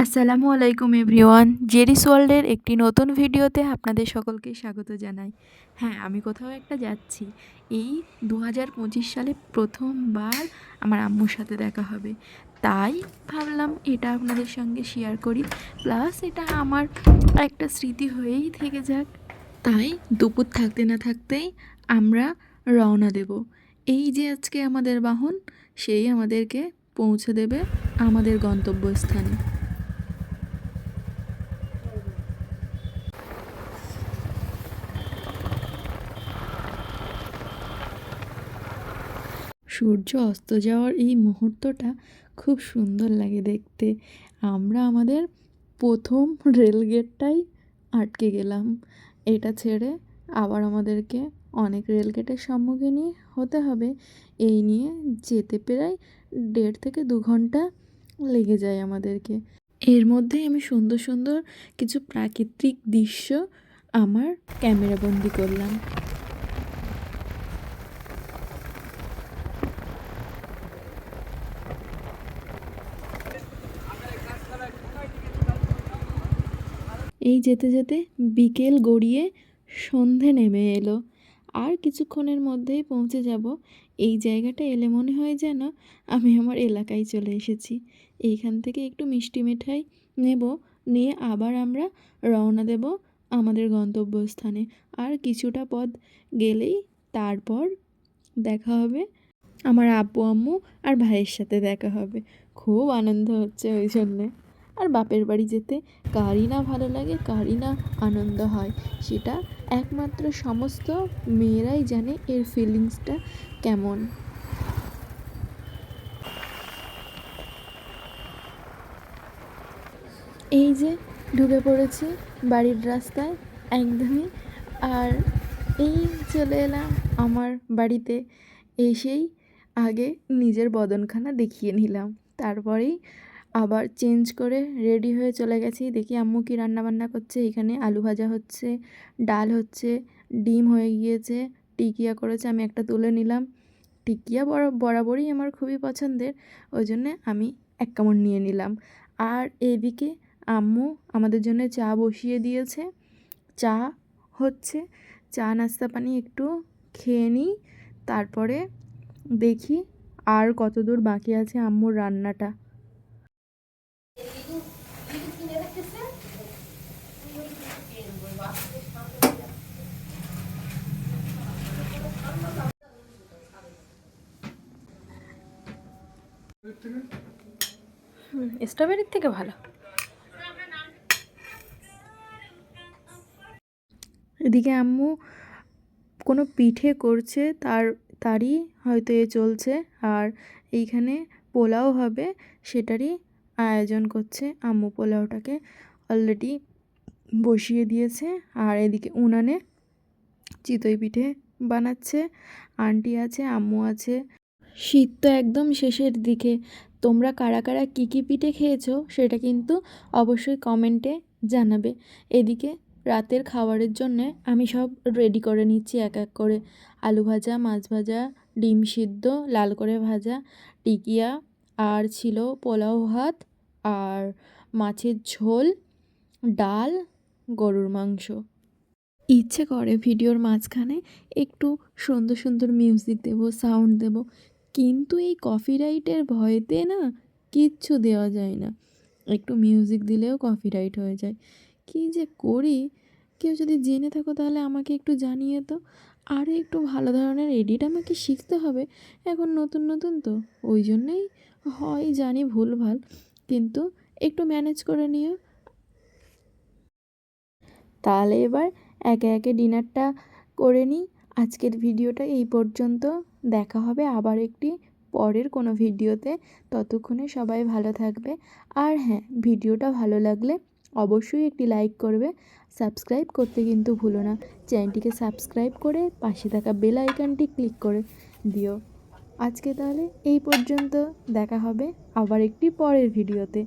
আসসালামু আলাইকুম এভরিওয়ান। জেরিস ওয়ার্ল্ডের একটি নতুন ভিডিওতে আপনাদের সকলকে স্বাগত জানাই। হ্যাঁ আমি কোথাও একটা যাচ্ছি। এই দু হাজার পঁচিশ সালে প্রথমবার আমার আম্মুর সাথে দেখা হবে। তাই ভাবলাম এটা আপনাদের সঙ্গে শেয়ার করি। প্লাস এটা আমার একটা স্মৃতি হয়েই থেকে যাক। তাই দুপুর থাকতে না থাকতেই আমরা রওনা দেব। এই যে আজকে আমাদের বাহন, সেই আমাদেরকে পৌঁছে দেবে আমাদের গন্তব্যস্থানে। সূর্য অস্ত যাওয়ার এই মুহূর্তটা খুব সুন্দর লাগে দেখতে। আমরা আমাদের প্রথম রেলগেটটাই আটকে গেলাম। এটা ছেড়ে আবার আমাদেরকে অনেক রেলগেটের সম্মুখীনই হতে হবে। এই নিয়ে যেতে প্রায় দেড় থেকে দু ঘণ্টা লেগে যায় আমাদেরকে। এর মধ্যে আমি সুন্দর সুন্দর কিছু প্রাকৃতিক দৃশ্য আমার ক্যামেরাবন্দি করলাম। এই যেতে যেতে বিকেল গড়িয়ে সন্ধে নেমে এলো। আর কিছুক্ষণের মধ্যেই পৌঁছে যাব। এই জায়গাটা এলে মনে হয় যেন আমি আমার এলাকায় চলে এসেছি। এইখান থেকে একটু মিষ্টি মিঠাই নেব, নিয়ে আবার আমরা রওনা দেব আমাদের গন্তব্যস্থানে। আর কিছুটা পথ গেলেই তারপর দেখা হবে আমার আব্বু, আম্মু আর ভাইয়ের সাথে দেখা হবে। খুব আনন্দ হচ্ছে ওই জন্যে। আর বাপের বাড়ি যেতে কারই না ভালো লাগে, কারই না আনন্দ হয়। সেটা একমাত্র সমস্ত মেয়েরাই জানে এর ফিলিংসটা কেমন। এই যে ঢুকে পড়েছি বাড়ির রাস্তায় একদমই, আর এই চলে এলাম আমার বাড়িতে। এসেই আগে নিজের বদনখানা দেখিয়ে নিলাম। তারপরেই আবার চেঞ্জ করে রেডি হয়ে চলে গেছি। দেখি আম্মু কী রান্নাবান্না করছে। এখানে আলু ভাজা হচ্ছে, ডাল হচ্ছে, ডিম হয়ে গিয়েছে, টিকিয়া করেছে, আমি একটা তুলে নিলাম। টিকিয়া বড়, বরাবরই আমার খুবই পছন্দের ওই জন্যে আমি এক কামড় নিয়ে নিলাম। আর এদিকে আম্মু আমাদের জন্য চা বসিয়ে দিয়েছে। চা হচ্ছে, চা নাস্তা পানি একটু খেয়ে নিই, তারপরে দেখি আর কত দূর বাকি আছে আম্মুর রান্নাটা। স্ট্রবেরির থেকে ভালো। এদিকে আম্মু কোনো পিঠে করছে, তার, তারই হয়তো এ চলছে, আর এইখানে পোলাও হবে, সেটারই আয়োজন করছে। আম্মু পোলাওটাকে অলরেডি বসিয়ে দিয়েছে। আর এদিকে উনানে চিতই পিঠে বানাচ্ছে। আন্টি আছে, আম্মু আছে। শীত তো একদম শেষের দিকে। তোমরা কারা কারা কী কী পিঠে খেয়েছো সেটা কিন্তু অবশ্যই কমেন্টে জানাবে। এদিকে রাতের খাবারের জন্যে আমি সব রেডি করে নিচ্ছি এক এক করে। আলু ভাজা, মাছ ভাজা, ডিম সিদ্ধ, লাল করে ভাজা, টিকিয়া, আর ছিল পোলাও ভাত। আর মাছের ঝোল, ডাল, গরুর মাংস। ইচ্ছে করে ভিডিওর মাঝখানে একটু সুন্দর সুন্দর মিউজিক দেব সাউন্ড দেব, কিন্তু এই কপিরাইটের ভয়েতে না কিচ্ছু দেওয়া যায় না। একটু মিউজিক দিলেও কপিরাইট হয়ে যায়। কী যে করি? কেউ যদি জেনে থাকো তাহলে আমাকে একটু জানিয়ে তো আরও একটু ভালো ধরনের এডিট আমাকে শিখতে হবে। এখন নতুন নতুন তো, ওই জন্যেই হয় জানি ভুলভাল। কিন্তু একটু ম্যানেজ করে নিও। তাহলে এবার একে একে ডিনারটা করে নিই আজকের ভিডিওটা এই পর্যন্ত। দেখা হবে আবার একটি পরের কোনো ভিডিওতে। ততক্ষণে সবাই ভালো থাকবে। আর হ্যাঁ ভিডিওটা ভালো লাগলে অবশ্যই একটি লাইক করবে। সাবস্ক্রাইব করতে কিন্তু ভুলো না। চ্যানেলটিকে সাবস্ক্রাইব করে পাশে থাকা বেল আইকনটি ক্লিক করে দিও। আজকে তাহলে এই পর্যন্ত দেখা হবে আবার একটি পরের ভিডিওতে।